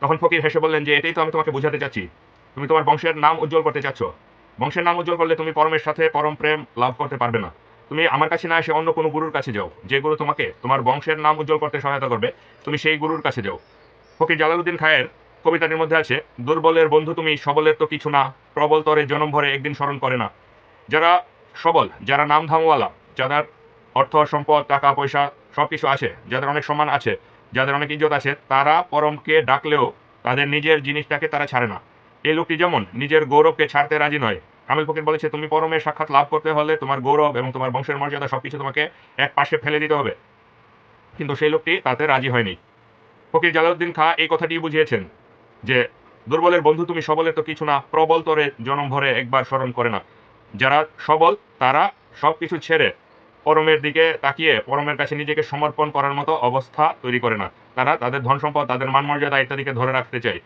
তখন ফকির হেসে বললেন যে, এটাই তো আমি তোমাকে বোঝাতে চাচ্ছি। তুমি তোমার বংশের নাম উজ্জ্বল করতে চাচ্ছ। বংশের নাম উজ্জ্বল করলে তুমি পরমের সাথে পরম প্রেম লাভ করতে পারবে না। তুমি আমার কাছে না এসে অন্য কোনো গুরুর কাছে যাও। যে গুরু তোমাকে তোমার বংশের নাম উজ্জ্বল করতে সহায়তা করবে, তুমি সেই গুরুর কাছে যাও। ফকির জালালউদ্দিন খায়ের কবিতাটির মধ্যে আছে, দুর্বলের বন্ধু তুমি, সবলের তো কিছু না। প্রবল তরে জনম ভরে একদিন স্মরণ করে না। যারা সবল, যারা নাম ধামওয়ালা যাদের অর্থ, সম্পদ, টাকা, পয়সা সব কিছু আছে। যাদের অনেক সম্মান আছে, যাদের অনেক ইজ্জত আছে, তারা পরমকে ডাকলেও তাদের নিজের জিনিসটাকে তারা ছাড়ে না। এই লোকটি যেমন নিজের গৌরবকে ছাড়তে রাজি নয়, কামিল ফকির বলেছে, তুমি পরমের সাক্ষাৎ লাভ করতে হলে তোমার গৌরব এবং তোমার বংশের মর্যাদা সবকিছু তোমাকে এক পাশে ফেলে দিতে হবে। কিন্তু সেই লোকটি তাতে রাজি হয়নি। ফকির জালাউদ্দিন খা এই কথাটি বুঝিয়েছেন যে, দুর্বলের বন্ধু তুমি সবলের তো কিছু না, প্রবল তরে জনম ভরে একবার স্মরণ করে না। যারা সবল, তারা সব কিছু ছেড়ে পরমের দিকে তাকিয়ে, পরমের কাছে নিজেকে সমর্পণ করার মতো অবস্থা তৈরি করে না। তারা তাদের ধন সম্পদ তাদের মান মর্যাদা ইত্যাদিকে ধরে রাখতে চায়।